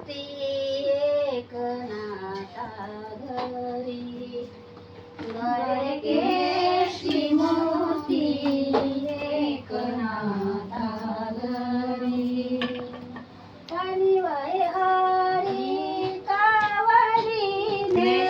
મૂર્તિ એક નાતા ધરી દ્વારકેશી મૂર્તિ એક નાતા ધરી કનિવાય હરી કાવરી ને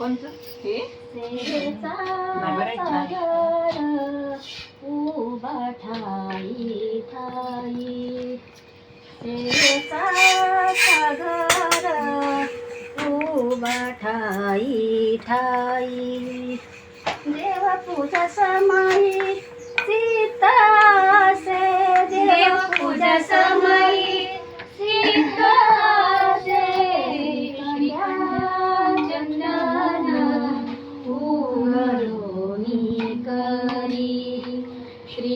कोणतं? हे? उभा ठाई सागर उभा ठाई ठाई. देव पूजा समाई सीतासे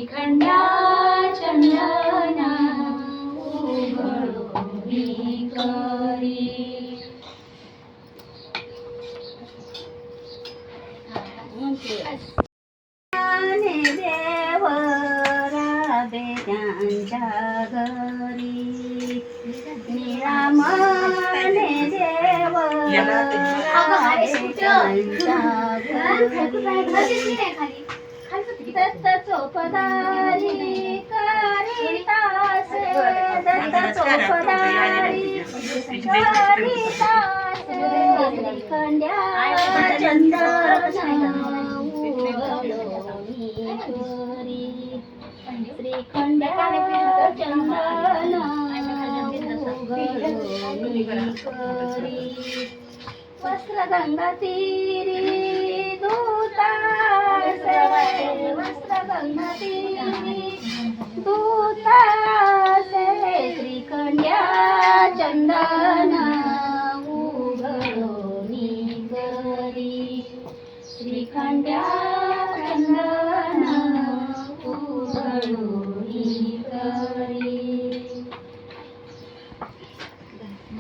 श्रीखंडा चंदन देव राबे त्यांच्या घरी निरामने देव त्यांच्या घरी दत्त चोपदारी कारितासे दत्त चोपदारी कारितासे श्रीखंड्या श्रीखंड्या वस्त्र गंगा तीरी दूता चंदना उगळोनी करी. श्रीखंड्या